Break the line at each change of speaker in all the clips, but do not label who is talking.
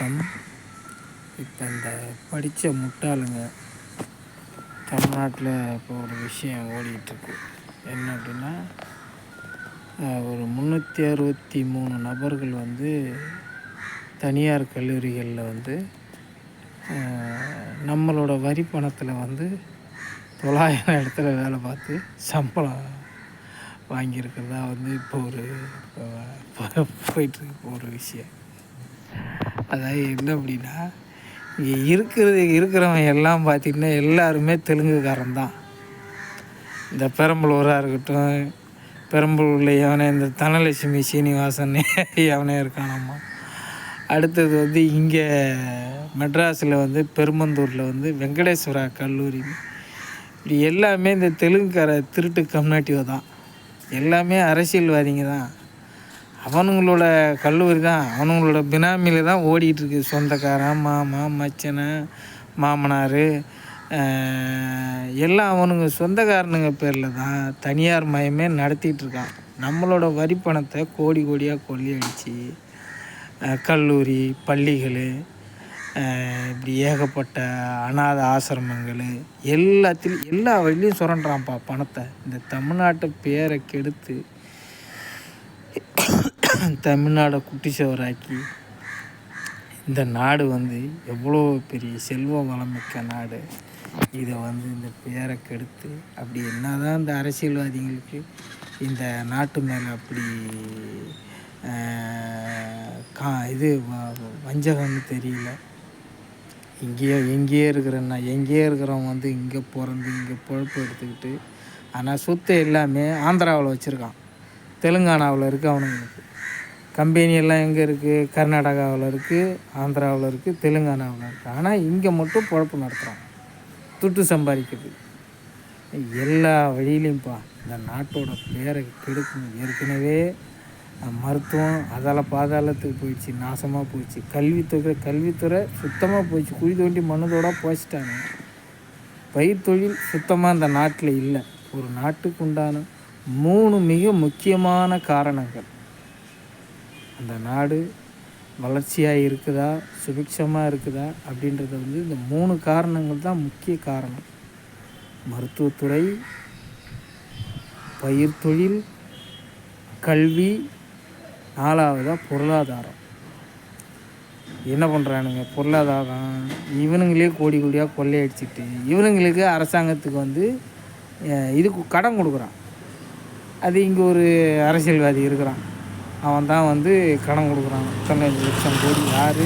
வணக்கம். இப்போ இந்த படித்த முட்டாளுங்க தமிழ்நாட்டில் இப்போ ஒரு விஷயம் ஓடிட்டுருக்கு. என்ன அப்படின்னா ஒரு முந்நூற்றி அறுபத்தி மூணு நபர்கள் வந்து தனியார் கல்லூரிகளில் வந்து நம்மளோட வரி பணத்தில் வந்து தொள்ளாயிரம் இடத்துல வேலை பார்த்து சம்பளம் வாங்கியிருக்கிறதா வந்து இப்போ ஒரு இப்போ போயிட்டுருக்கு இப்போ ஒரு விஷயம். அதாவது என்ன அப்படின்னா இங்கே இருக்கிறது இருக்கிறவன் எல்லாம் பார்த்திங்கன்னா எல்லாருமே தெலுங்குக்காரன் தான். இந்த பெரம்பலூராக இருக்கட்டும் பெரம்பலூரில் எவனே இந்த தனலட்சுமி சீனிவாசன் எவனே இருக்கானாம்மா அடுத்தது வந்து இங்கே மெட்ராஸில் வந்து பெருமந்தூரில் வந்து வெங்கடேஸ்வரா கல்லூரி. இப்படி எல்லாமே இந்த தெலுங்குக்கார திருட்டு கம்யூனிட்டிவை தான். எல்லாமே அரசியல்வாதிங்க தான். அவனுங்களோட கல்லூரி தான் அவனுங்களோட பினாமியில் தான் ஓடிக்கிட்டு இருக்கு சொந்தக்காரன் மாமா மச்சனை மாமனார். எல்லாம் அவனுங்க சொந்தக்காரனுங்க பேரில் தான் தனியார் மயமே நடத்திட்டு இருக்கான் நம்மளோட வரி பணத்தை கோடி கோடியாக கொள்ளையடிச்சு கல்லூரி பள்ளிகள் இப்படி ஏகப்பட்ட அனாத ஆசிரமங்கள் எல்லாத்திலையும் எல்லா வழியிலையும் சுரண்டுறான்ப்பா பணத்தை. இந்த தமிழ்நாட்டை பேரை கெடுத்து தமிழ்நாடை குட்டி சுவராக்கி இந்த நாடு வந்து எவ்வளோ பெரிய செல்வ வளமிக்க நாடு. இதை வந்து இந்த பேரை கெடுத்து அப்படி என்ன தான் இந்த அரசியல்வாதிகளுக்கு இந்த நாட்டு மேலே அப்படி கா இது வ- வஞ்சகம்னு தெரியல. இங்கேயோ எங்கேயே இருக்கிறேன்னா எங்கேயே இருக்கிறவன் வந்து இங்கே பிறந்து இங்கே பொழப்பு எடுத்துக்கிட்டு ஆனால் சொத்து எல்லாமே ஆந்திராவில் வச்சுருக்கான். தெலுங்கானாவில் இருக்கு அவனுங்களுக்கு. கம்பெனி எல்லாம் எங்கே இருக்குது கர்நாடகாவில் இருக்குது ஆந்திராவில் இருக்குது தெலுங்கானாவில் இருக்குது ஆனால் இங்கே மட்டும் பொழப்பு நடத்துகிறாங்க துட்டு சம்பாதிக்கிறது. எல்லா வழியிலையும்ப்பா இந்த நாட்டோட பேரை கெடுக்கும் ஏற்கனவே மருத்துவம் அதால் பாதாளத்துக்கு போயிடுச்சு நாசமாக போயிடுச்சு. கல்வித்துறை கல்வித்துறை சுத்தமாக போயிடுச்சு. குழி தோண்டி மண்ணதோட போச்சிட்டாங்க பயிர் தொழில் சுத்தமாக அந்த நாட்டில் இல்லை. ஒரு நாட்டுக்கு உண்டான மூணு மிக முக்கியமான காரணங்கள். அந்த நாடு வளர்ச்சியாக இருக்குதா சுபிக்ஷமாக இருக்குதா அப்படின்றத வந்து இந்த மூணு காரணங்கள் தான் முக்கிய காரணம். மருத்துவத்துறை பயிர் தொழில் கல்வி நாலாவதாக பொருளாதாரம். என்ன பண்ணுறானுங்க பொருளாதாரம். இவனுங்களே கோடி கோடியாக கொள்ளையடிச்சிட்டு இவனுங்களுக்கு அரசாங்கத்துக்கு வந்து இதுக்கு கடன் கொடுக்குறான். அது இங்கே ஒரு அரசியல்வாதி இருக்கிறான். அவன் தான் வந்து கடன் கொடுக்குறான். தொண்ணூறு லட்சம் கோடி யார்?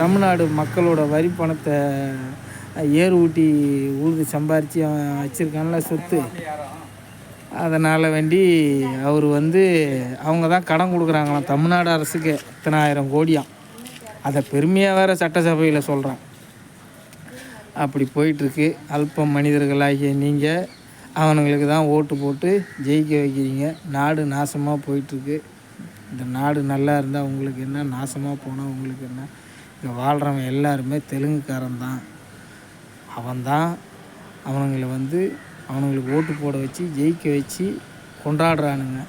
தமிழ்நாடு மக்களோட வரி பணத்தை ஏர் ஊட்டி ஊருக்கு சம்பாரித்து அவன் வச்சுருக்கான்ல சொத்து. அதனால் வேண்டி அவர் வந்து அவங்க தான் கடன் கொடுக்குறாங்களாம். தமிழ்நாடு அரசுக்கு இத்தனாயிரம் கோடியாம் அதை பெருமையாக வேறு சட்டசபையில் சொல்கிறான் அப்படி போயிட்டுருக்கு அல்பம் மனிதர்களாகிய நீங்கள் அவனுங்களுக்கு தான் ஓட்டு போட்டு ஜெயிக்க வைக்கிறீங்க. நாடு நாசமாக போயிட்டுருக்கு. இந்த நாடு நல்லா இருந்தால் உங்களுக்கு என்ன? நாசமாக போனால் உங்களுக்கு என்ன? இங்கே வாழ்கிறவன் எல்லாருமே தெலுங்குக்காரன் தான். அவன்தான் அவனுங்களை வந்து அவனுங்களுக்கு ஓட்டு போட வச்சு ஜெயிக்க வச்சு கொண்டாடுறானுங்க.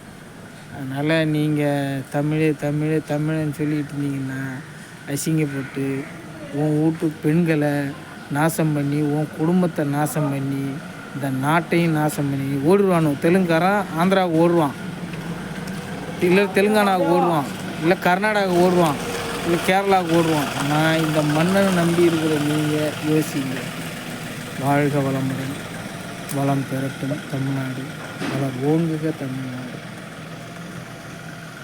அதனால் நீங்கள் தமிழே தமிழே தமிழன்னு சொல்லிட்டு இருந்தீங்கன்னா அசிங்கப்பட்டு உன் வீட்டு பெண்களை நாசம் பண்ணி உன் குடும்பத்தை நாசம் பண்ணி இந்த நாட்டையும் நாசம் பண்ணி ஓடுவானு? தெலுங்காரன் ஆந்திராவுக்கு ஓடுவான். இல்லை தெலுங்கானாவுக்கு ஓடுவான். இல்லை கர்நாடகாவுக்கு ஓடுவான். இல்லை கேரளாவுக்கு ஓடுவான். ஆனால் இந்த மண்ணை நம்பி இருக்கிற நீங்கள் யோசிங்க. வாழ்க வளமுடன். வளம் பெறட்டும் தமிழ்நாடு. வளம் ஓங்குக தமிழ்நாடு.